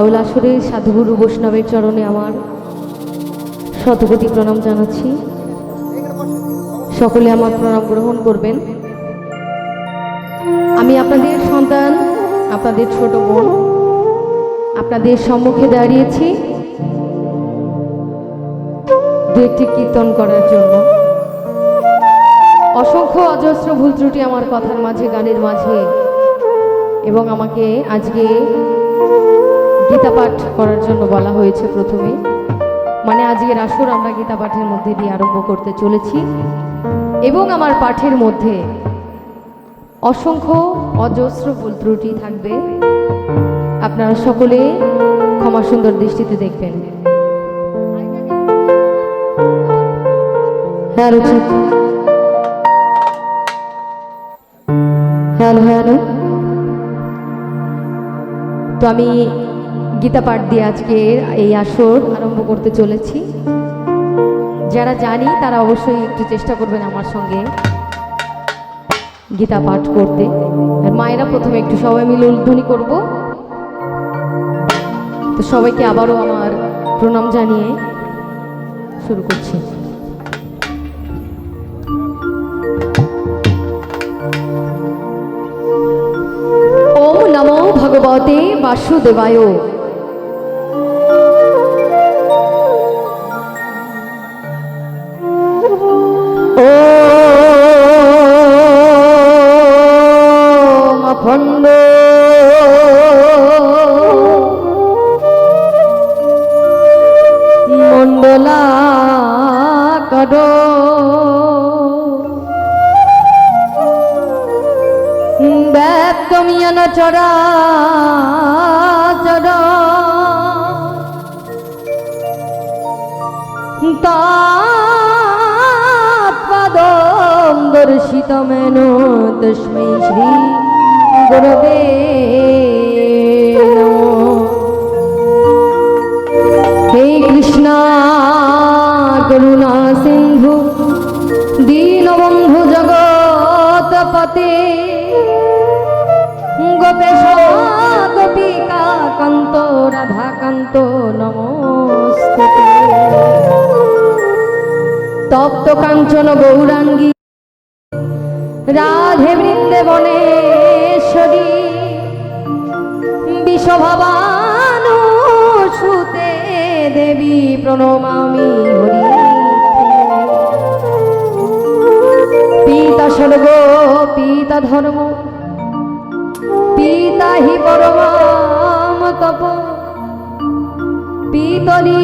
বাউল আসরে সাধুগুরু বৈষ্ণবের চরণে আমার শতকোটি প্রণাম জানাচ্ছি। সকলে আমার প্রণাম গ্রহণ করবেন। আমি আপনাদের সন্তান, আপনাদের ছোট বোন, আপনাদের সম্মুখে দাঁড়িয়েছি। দু একটি কীর্তন করার জন্য। অসংখ্য অজস্র ভুল ত্রুটি আমার কথার মাঝে, গানের মাঝে, এবং আমাকে আজকে গীতা পাঠ করার জন্য বলা হয়েছে প্রথমে মানে আজকের আসর আমরা গীতা পাঠের মধ্যে দিয়ে আরম্ভ করতে চলেছি। এবং আমার পাঠের মধ্যে অসংখ্য অজস্র ভুল ত্রুটি থাকবে। আপনারা সকলে ক্ষমা সুন্দর দৃষ্টিতে দেখবেন। তো আমি গীতা পাঠ দিয়ে আজকে এই আসর আরম্ভ করতে চলেছি। যারা জানি, তারা অবশ্যই একটু চেষ্টা করবেন আমার সঙ্গে গীতা পাঠ করতে। আর মায়েরা প্রথমে একটু সবাই মিলে উল্ধ্বনি করব। তো সবাইকে আবারও আমার প্রণাম জানিয়ে শুরু করছি। ওম নমো ভগবতে বাসুদেবায়। মণ্ডলাকর ব্যাপ্তমিয়ন চরা চর তাৎপদম দর্শিতমেন তস্मै শ্রী গুরবে গোপিকা কান্ত রাধাকান্ত নমস্তে তপ্ত কাঞ্চন গৌরাঙ্গী রাধে বৃন্দেবনেশ্বরী বিশ্বভবানু সুতে দেবী প্রণমামি হরি। পিতা স্বর্গ পিতা ধর্ম পিতা হি পরমাম তপ। পিতরি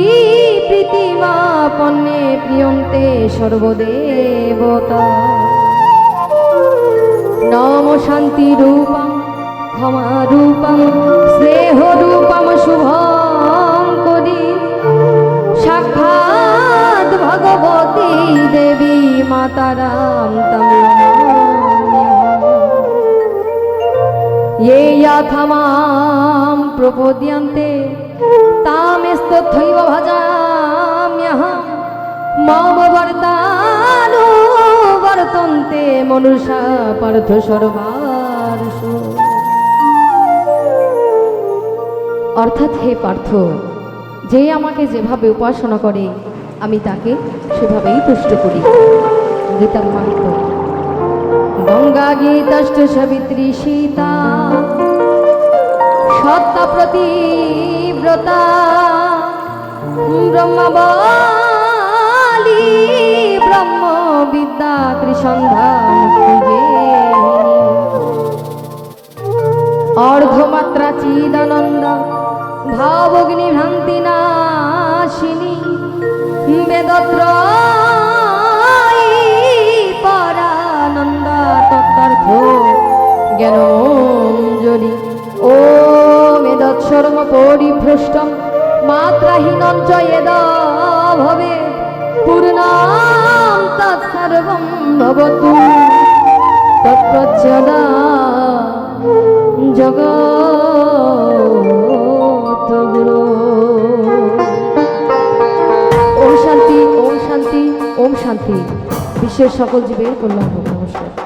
প্রীতিমা পণ্যে প্রিয়ন্তে সর্বদেবতা। নম শান্তি রূপম ক্ষমা রূপম ये याथमां प्रपोद्यन्ते तामेस्तथैव भजाम्यहं मम वर्तानो वर्तन्ते मनुषा पार्थ সর্বার্ষু অর্থাৎ হে পার্থ যে আমাকে যেভাবে উপাসনা করে আমি তাকে সেভাবেই তুষ্ট করি গীতার মাহাত্ম গঙ্গা গীতাষ্ট সাবিত্রী সীতা। সত্তা প্রতিব্রতা। ব্রহ্মাবলী ব্রহ্ম বিদ্যা ত্রিসন্ধ্যা অর্ধমাত্রা চিদানন্দ ভাবগ্নি ভ্রান্তি নাশিনী বেদত্রয়ী জ্ঞানমঞ্জলি ও মেদৎসর্ম পরিভ্রষ্টম যদ ভবে। পূর্ণাম তৎসর্বম ভবতু। ওম শান্তি ওম শান্তি ওম শান্তি। বিশ্বের সকল জীবের কল্যাণ হোক, নমস্কার।